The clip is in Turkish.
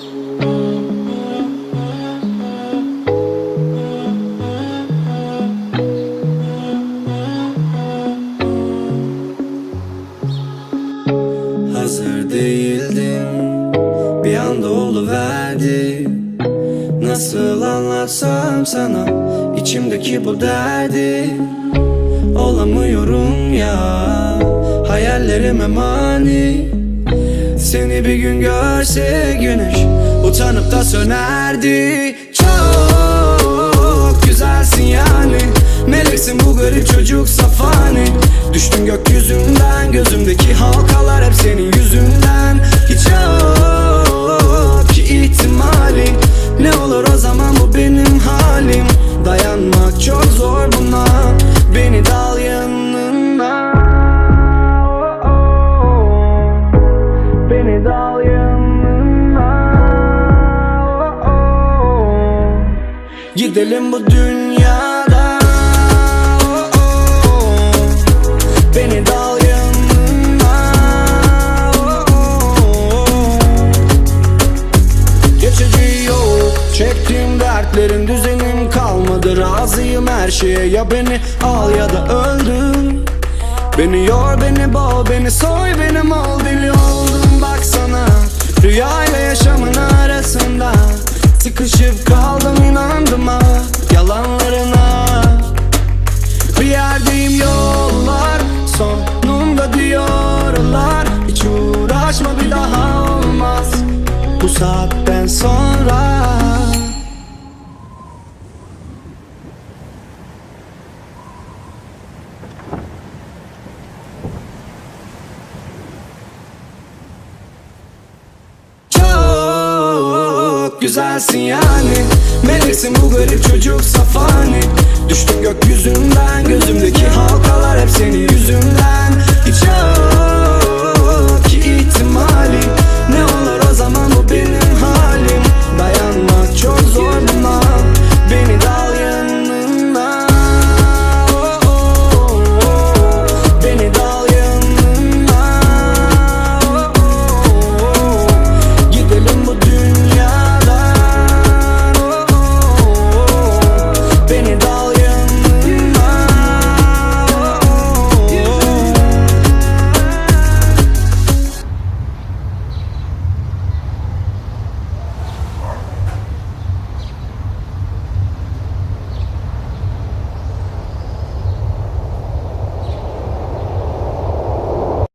Hazır değildim Bir anda oluverdi. Nasıl anlatsam sana içimdeki bu derdi. Olamıyorum ya Hayallerime mani. Seni bir gün görse güneş Utanıp da sönerdi. Çok güzelsin yani. Meleksin bu garip çocuk safani. Düştün gökyüzünden Gözümdeki Gidelim bu dünyadan Beni dal yanına. Geçici yok Çektiğim dertlerin düzenim kalmadı. Razıyım her şeye ya beni al ya da öldür. Beni yor beni boğ beni soy benim ol deli saatten sonra. Çok güzelsin yani. Meleksin bu garip çocuk safani